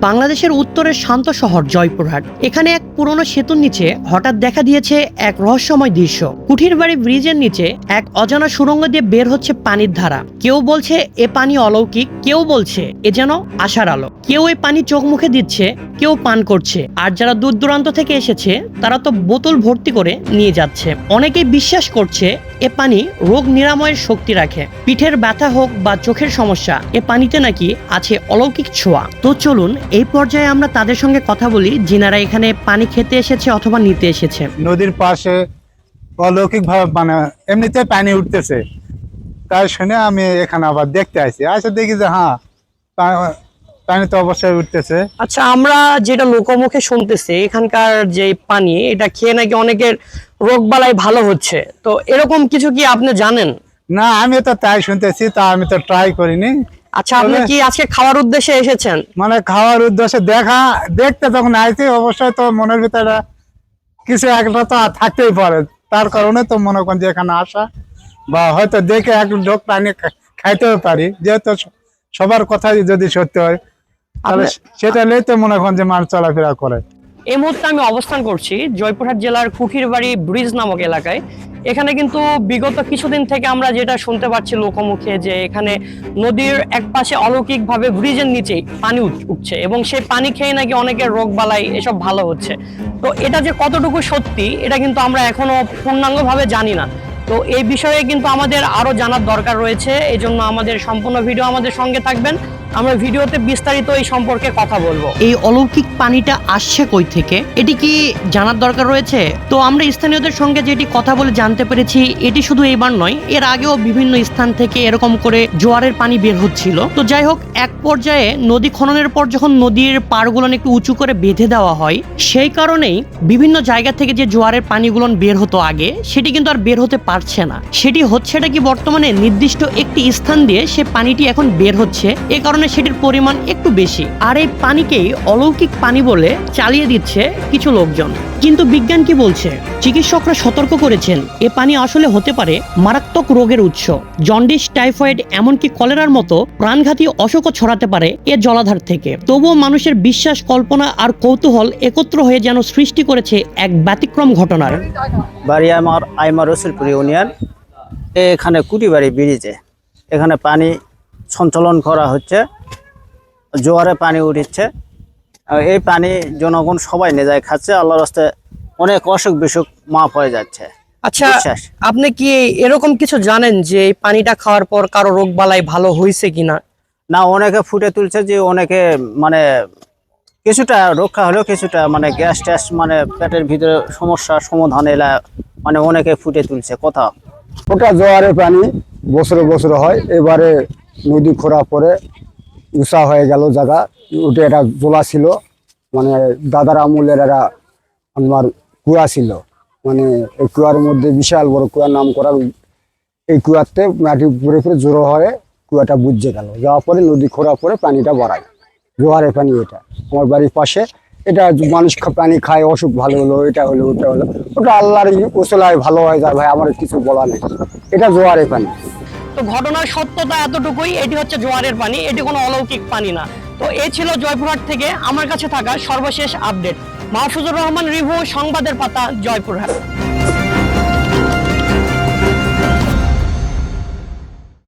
বাংলাদেশের উত্তরের শান্ত শহর জয়পুরহাট। এখানে এক পুরনো সেতুর নিচে হঠাৎ দেখা দিয়েছে এক রহস্যময় দৃশ্য। কুঠির বাড়ি ব্রিজের নিচে এক অজানা সুড়ঙ্গ দিয়ে বের হচ্ছে পানির ধারা। কেউ বলছে, এ পানি অলৌকিক। কেউ বলছে, এ যেন আশার আলো। কেউ এ পানি চোখ মুখে দিচ্ছে, কেউ পান করছে। আর যারা দূর দূরান্ত থেকে এসেছে, তারা তো বোতল ভর্তি করে নিয়ে যাচ্ছে। অনেকেই বিশ্বাস করছে, এ পানি রোগ নিরাময়ের শক্তি রাখে। পিঠের ব্যথা হোক বা চোখের সমস্যা, এ পানিতে নাকি আছে অলৌকিক ছোঁয়া। তো চলুন এই পর্যায়ে আমরা তাদের সঙ্গে কথা বলি যিনারা এখানে পানি খেতে এসেছে অথবা নিতে এসেছে। নদীর পাশে অলৌকিক ভাবে মানে এমনিতে পানি উঠতেছে। তাই শুনে আমি এখানে আবার দেখতে আসি আসে দেখি যে হ্যাঁ পানি তো অবশ্যই উঠতেছে। আচ্ছা আমরা যেটা লোকমুখে শুনতেছি এখানকার যে পানি এটা খেয়ে নাকি অনেকের রোগ বালাই ভালো হচ্ছে। তো এরকম কিছু কি আপনি জানেন? না আমি তো তাই শুনতেছি তা আমি তো ট্রাই করিনি। আচ্ছা আপনি কি আজকে খাওয়ার উদ্দেশ্যে এসেছেন? মানে খাওয়ার উদ্দেশ্যে দেখা দেখতে যখন আইছি অবশ্যই তো মনের ভিতরে কিছু একটা তো থাকতেই পারে। তার কারণে তো মনে করেন যে এখানে আসা বা হয়তো দেখে এক ঢোক পানি খাইতেও পারি। যেহেতু সবার কথাই যদি সত্যি হয় তাহলে সেটা নিয়ে তো মনে করেন যে মানুষ চলাফেরা করে। এই মুহূর্তে আমি অবস্থান করছি জয়পুরহাট জেলার কুঠিরবাড়ি ব্রিজ নামক এলাকায়। এখানে কিন্তু বিগত কিছুদিন থেকে আমরা যেটা শুনতে পাচ্ছি লোকমুখে যে এখানে নদীর এক পাশে অলৌকিক ভাবে ব্রিজের নিচেই পানি উঠ- উঠছে এবং সেই পানি খেয়ে নাকি অনেকের রোগ বালাই এসব ভালো হচ্ছে। তো এটা যে কতটুকু সত্যি, এটা কিন্তু আমরা এখনও পূর্ণাঙ্গ ভাবে জানি না। তো এই বিষয়ে কিন্তু আমাদের আরও জানার দরকার রয়েছে। এই জন্য আমাদের সম্পূর্ণ ভিডিও আমাদের সঙ্গে থাকবেন। আমরা ভিডিওতে বিস্তারিত এই সম্পর্কে কথা বলব। এই অলৌকিক পানিটা আসছে কই থেকে? এটি কি জানার দরকার রয়েছে? তো আমরা স্থানীয়দের সঙ্গে যেটি কথা বলে জানতে পেরেছি, এটি শুধু এবার নয়, এর আগেও বিভিন্ন স্থান থেকে এরকম করে জোয়ারের পানি বের হচ্ছিল। তো যাই হোক, এক পর্যায়ে নদী খননের পর যখন নদীর পাড়গুলো একটু উঁচু করে বেঁধে দেওয়া হয়, সেই কারণেই বিভিন্ন জায়গা থেকে যে জোয়ারের পানিগুলো বের হতো আগে, সেটি কিন্তু আর বের হতে পারছে না। সেটি হচ্ছেটা কি বর্তমানে নির্দিষ্ট একটি স্থান দিয়ে সে পানিটি এখন বের হচ্ছে? এ কারণে সেটির পরিমাণ একটু বেশি। আর এই পানিকেই অলৌকিক পানি বলে চালিয়ে দিচ্ছে কিছু লোকজন। কিন্তু বিজ্ঞান কি বলছে? চিকিৎসকরা সতর্ক করেছেন, এ পানি আসলে হতে পারে মারাত্মক রোগের উৎস। জন্ডিস, টাইফয়েড, এমনকি কলেরার মতো প্রাণঘাতী অসুখও ছড়াতে পারে এ জলাধার থেকে। তবুও মানুষের বিশ্বাস, কল্পনা আর কৌতূহল একত্র হয়ে যেন সৃষ্টি করেছে এক ব্যতিক্রম ঘটনার। বাড়ি আমার আইমা রসুলপুর ইউনিয়ন। এখানে কুটিবাড়ি ব্রিজে। এখানে পানি সঞ্চালন করা হচ্ছে। জোয়ারে পানি উঠছে। আর এই পানি জনগণ সবাই নেজায় খাচ্ছে। আল্লাহ রাস্তে অনেক অসুখ বিসুখ মাফ হয়ে যাচ্ছে। আচ্ছা। আপনি কি এরকম কিছু জানেন যে এই পানিটা খাওয়ার পর কারও রোগ বালাই ভালো হয়েছে কিনা? না অনেকে ফুটে তুলছে যে অনেকে মানে কিছুটা রক্ষা হলেও কিছুটা মানে গ্যাস ট্যাস মানে পেটের ভিতরে সমস্যা সমাধান এলা মানে অনেকে ফুটে তুলছে কথা। ওটা জোয়ারের পানি বছরে বছরে হয়। এবারে নদী খোঁড়া পরে উষা হয়ে গেল জায়গা। ওটা একটা জোলা ছিল মানে দাদার আমলের একটা আমার কুয়া ছিল। মানে এই কুয়ার মধ্যে বিশাল বড় কুয়ার নাম করা এই কুয়াতে মাটি পরে পরে জোরো হয়ে কুয়াটা বুঝে গেল। যাওয়ার পরে নদী খোঁড়া পরে পানিটা বাড়ায়। জোয়ারের পানি এটা। আমার বাড়ির পাশে এটা মানুষ পানি খায়, অসুখ ভালো হলো, এটা হলো, ওটা হলো। ওটা আল্লাহর ওসলায় ভালো হয়ে যায় ভাই, আমার কিছু বলা নেই। এটা জোয়ারের পানি। তো ঘটনার সত্যতা এতটুকুই, এটি হচ্ছে জোয়ারের পানি, এটি কোনো অলৌকিক পানি না। তো এ ছিল জয়পুরহাট থেকে আমার কাছে থাকা সর্বশেষ আপডেট। মাহফুজুর রহমান রিভু, সংবাদের পাতা, জয়পুরহাট।